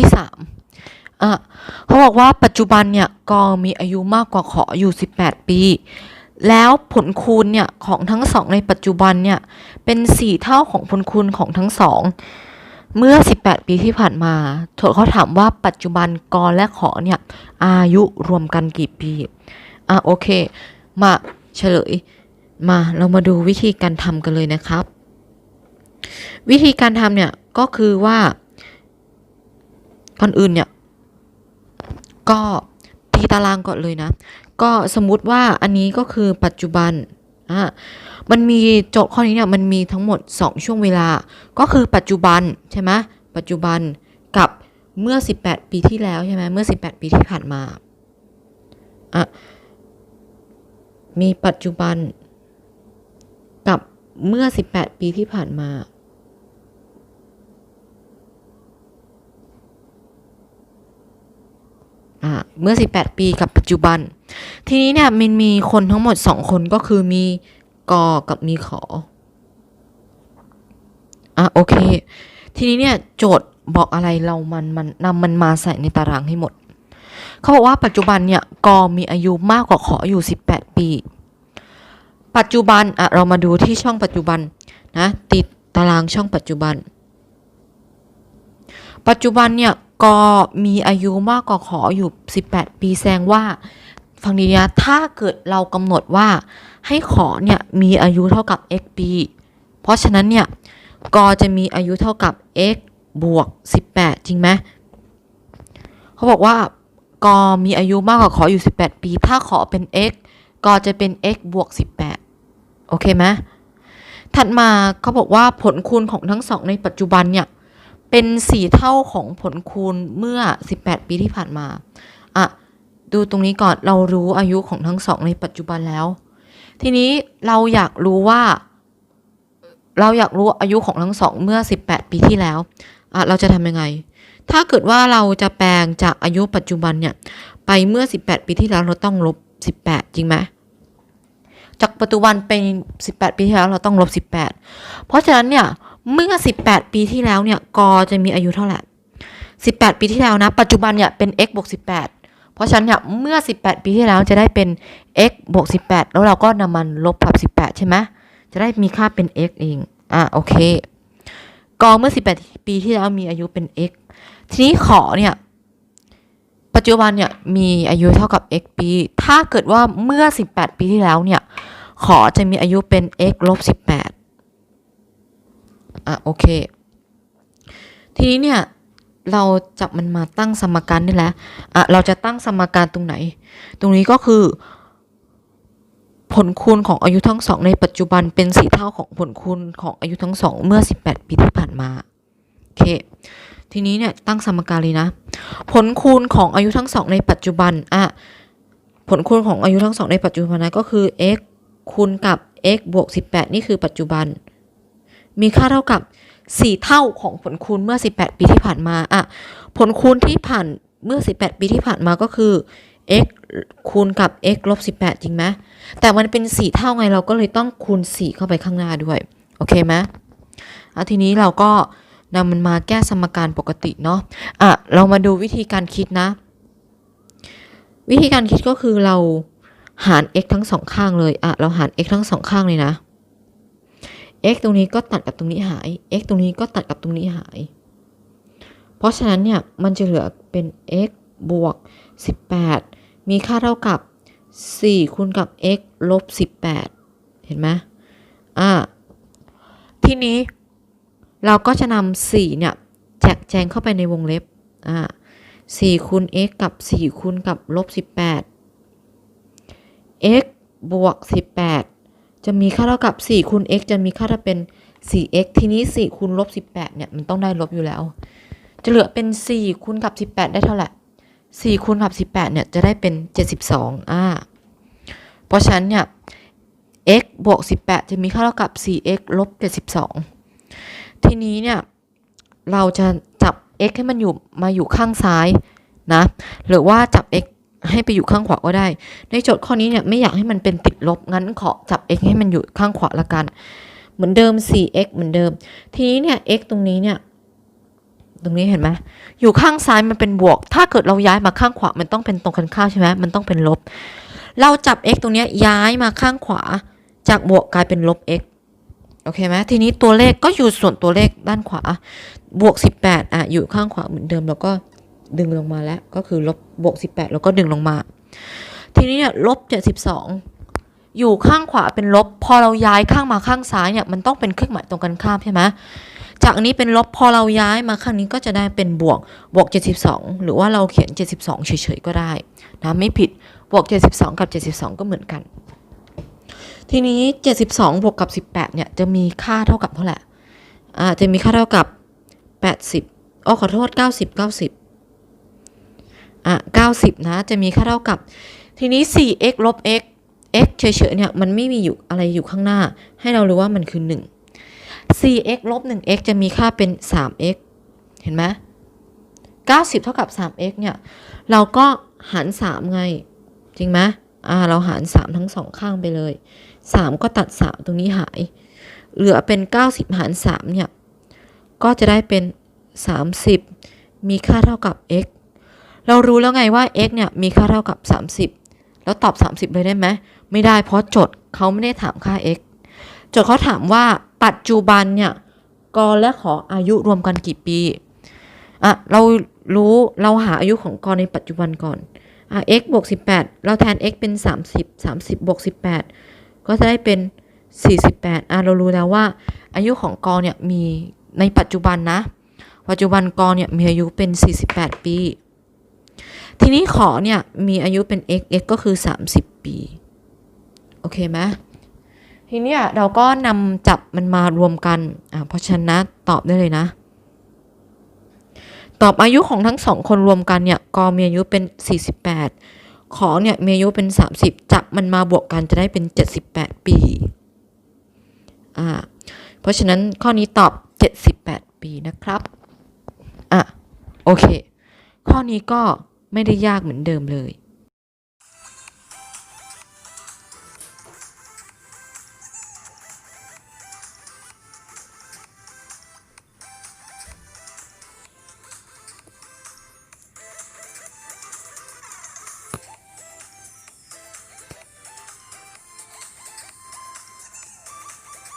ที่สามอะเขาบอกว่าปัจจุบันเนี่ยกอมีอายุมากกว่าขออยู่ 18 ปี แล้วผลคูณเนี่ยของทั้งสองในปัจจุบันเนี่ยเป็น 4 เท่าของผลคูณของทั้งสองเมื่อ 18 ปีที่ผ่านมาโถเขาถามว่าปัจจุบันกอและขอเนี่ยอายุรวมกันกี่ปี อะโอเค มาเฉลย มาเรามาดูวิธีการทำกันเลยนะครับ วิธีการทำเนี่ยก็คือว่า ก่อนอื่นเนี่ย ก็ตีตารางก่อนเลยนะ ก็สมมุติว่าอันนี้ก็คือปัจจุบันอะมันมีโจทย์ข้อนี้เนี่ยมันมีทั้งหมด 2 ช่วงเวลา ก็คือปัจจุบันใช่ไหมปัจจุบันกับเมื่อ 18 ปีที่แล้วใช่ไหมเมื่อ 18 ปีที่ผ่านมาอะมีปัจจุบันกับเมื่อ 18 ปีที่ผ่านมา อ่า เมื่อ 18 ปีกับปัจจุบัน ทีนี้เนี่ยมันมีคนทั้งหมด 2 คนก็คือมีกอกับมีขออะโอเค ทีนี้เนี่ยโจทย์บอกอะไรเรามันมันนำมันมาใส่ในตารางให้หมด เขาบอกว่าปัจจุบันเนี่ยกอมีอายุมากกว่าขออยู่ 18 ปี ปัจจุบันอะเรามาดูที่ช่องปัจจุบันนะติดตารางช่องปัจจุบัน ปัจจุบันเนี่ย กอมีอายุมากกว่าขออยู่ 18 ปีแสดงว่าฟังดีนะถ้าเกิดเรากำหนดว่าให้ขอเนี่ยมีอายุเท่ากับ x ปี เพราะฉะนั้นเนี่ยกจะมีอายุเท่ากับ x บวก 18 จริงไหมเขาบอกว่ากมีอายุมากกว่าขออยู่ 18 ปี ถ้าขอเป็น x กจะเป็น x บวก 18 โอเคไหมถัดมาเขาบอกว่าผลคูณของทั้งสองในปัจจุบันเนี่ย เป็น4เท่าของผลคูณเมื่อ 18 ปีที่ผ่านมาอะดูตรงนี้ก่อนเรารู้อายุของทั้งสองในปัจจุบันแล้ว ทีนี้เราอยากรู้ว่า เราอยากรู้อายุของทั้งสองเมื่อ 18 ปีที่แล้วอะเราจะทำยังไง ถ้าเกิดว่าเราจะแปลงจากอายุปัจจุบันเนี่ย ไปเมื่อ 18 ปีที่แล้วเราต้องลบ 18 จริงไหมจากปัจจุบันเป็น 18 ปีที่แล้วเราต้องลบ 18 เพราะฉะนั้นเนี่ย เมื่อ 18 ปีที่แล้วเนี่ยกอจะมีอายุเท่าไหร่18 ปีที่แล้วนะ ปัจจุบันเนี่ยเป็น x บวก18 เพราะฉะนั้นเนี่ยเมื่อ 18 ปีที่แล้วจะได้เป็น x บวก18 แล้วเราก็นำมันลบกับ18 ใช่ไหมจะได้มีค่าเป็น x เอง อะโอเค กอเมื่อ 18 ปีที่แล้วมีอายุเป็น x ทีนี้ขอเนี่ย ปัจจุบันเนี่ยมีอายุเท่ากับ x ปี ถ้าเกิดว่าเมื่อ 18 ปีที่แล้วเนี่ย ขอจะมีอายุเป็น x ลบ18 อะโอเค ทีนี้เนี่ยเราจับมันมาตั้งสมการนี่แหละอะเราจะตั้งสมการตรงไหน ตรงนี้ก็คือ ผลคูณของอายุทั้งสองในปัจจุบันเป็นสี่เท่าของผลคูณของอายุทั้งสองเมื่อ 18 ปีที่ผ่านมาโอเคทีนี้เนี่ยตั้งสมการเลยนะ ผลคูณของอายุทั้งสองในปัจจุบันอะผลคูณของอายุทั้งสองในปัจจุบันนะก็คือ x คูณกับ x บวก18 นี่คือปัจจุบัน มีค่าเท่ากับ 4 เท่าของผลคูณเมื่อ 18 ปีที่ผ่านมาอะผลคูณที่ผ่านเมื่อ 18 ปีที่ผ่านมาก็คือ x คูณกับ x ลบ18 จริงไหมแต่มันเป็น 4 เท่าไงเราก็เลยต้องคูณ 4 เข้าไปข้างหน้าด้วย โอเคไหมอะทีนี้เราก็นำมันมาแก้สมการปกติเนาะอะเรามาดูวิธีการคิดนะ วิธีการคิดก็คือเราหาร x ทั้งสองข้างเลยอะเราหาร x ทั้งสองข้างเลยนะ x ตรงนี้ก็ตัดกับตรงนี้หาย x ตรงนี้ก็ตัดกับตรงนี้หาย เพราะฉะนั้นเนี่ยมันจะเหลือเป็น x บวก 18 มีค่าเท่ากับ 4 คูณกับ x ลบ 18 เห็นไหมอ่าทีนี้เราก็จะนำ4เนี่ยแจกแจงเข้าไปในวงเล็บอ่า4คูณ x กับ 4 คูณกับลบ 18 x บวก 18 จะมีค่าเท่ากับ 4คูณ x จะมีค่าเท่าเป็น 4x ทีนี้ 4คูณลบ18เนี่ยมันต้องได้ลบอยู่แล้ว จะเหลือเป็น 4คูณกับ 18 ได้เท่าไหร่4คูณกับ 18เนี่ยจะได้เป็น 72อ่าเพราะฉะนั้นเนี่ย x บวก 18 จะมีค่าเท่ากับ 4x ลบ72 ทีนี้เนี่ยเราจะจับ x ให้มันอยู่มาอยู่ข้างซ้ายนะ หรือว่าจับ x ให้ไปอยู่ข้างขวาก็ได้ ในโจทย์ข้อนี้เนี่ยไม่อยากให้มันเป็นติดลบ งั้นขอจับ x ให้มันอยู่ข้างขวาละกัน เหมือนเดิม 4x เหมือนเดิม ทีนี้เนี่ย x ตรงนี้เนี่ย ตรงนี้เห็นไหมอยู่ข้างซ้ายมันเป็นบวก ถ้าเกิดเราย้ายมาข้างขวา มันต้องเป็นตรงกันข้ามใช่ไหมมันต้องเป็นลบ เราจับ x ตรงนี้ย้ายมาข้างขวา จากบวกกลายเป็นลบ x โอเคไหมทีนี้ตัวเลขก็อยู่ส่วนตัวเลขด้านขวา บวก 18อะอยู่ข้างขวาเหมือนเดิมแล้วก็ ดึงลงมาแล้วก็คือลบบวก18แปดแล้วก็ดึงลงมา ทีนี้เนี่ยลบ72องอยู่ข้างขวาเป็นลบ พอเราย้ายข้างมาข้างซ้ายเนี่ยมันต้องเป็นเครื่องหมายตรงกันข้ามใช่ไหมจากนนี้เป็นลบพอเราย้ายมาข้างนี้ก็จะได้เป็นบวกบวก 72 หรือว่าเราเขียน 72 เฉยๆก็ได้นะไม่ผิดบวก 72 กับ 72 ก็เหมือนกัน ทีนี้ 72 บวกกับ 18 เนี่ยจะมีค่าเท่ากับเท่าไหร่อ่าจะมีค่าเท่ากับ 80อ๋อขอโทษ 90 90 อะ90 นะ จะมีค่าเท่ากับ ทีนี้ 4x ลบ x x เฉยๆเนี่ยมันไม่มีอยู่อะไรอยู่ข้างหน้า ให้เรารู้ว่ามันคือ 1 4x ลบ 1x จะมีค่าเป็น 3x เห็นไหม90 เท่ากับ 3x เนี่ย เราก็หาร 3 ไง จริงไหมอ่า เราหาร 3 ทั้งสองข้างไปเลย 3 ก็ตัด 3 ตรงนี้หาย เหลือเป็น 90 หาร 3 เนี่ย ก็จะได้เป็น 30 มีค่าเท่ากับ x เรารู้แล้วไงว่า x เนี่ยมีค่าเท่ากับ 30 แล้วตอบ 30 เลยได้ไหมไม่ได้เพราะโจทย์เขาไม่ได้ถามค่า x โจทย์เขาถามว่าปัจจุบันเนี่ยกรและขออายุรวมกันกี่ปีอะเรารู้เราหาอายุของกรในปัจจุบันก่อนอะ x บวก18 เราแทน x เป็น 30 30บวก18 ก็จะได้เป็น 48อะเรารู้แล้วว่า อายุของกรเนี่ยมีในปัจจุบันนะ ปัจจุบันกรเนี่ยมีอายุเป็น 48 ปี ทีนี้ขอเนี่ยมีอายุเป็น x x ก็คือ 30 ปี โอเคไหมทีนี้เราก็นำจับมันมารวมกันอะเพราะฉะนั้นตอบได้เลยนะ ตอบอายุของทั้งสองคนรวมกันเนี่ยกอมีอายุเป็น 48 ขอเนี่ยมีอายุเป็น 30 จับมันมาบวกกันจะได้เป็น 78 ปีอ่าเพราะฉะนั้นข้อนี้ตอบ 78 ปีนะครับอะโอเค ข้อนี้ก็ ไม่ได้ยากเหมือนเดิมเลย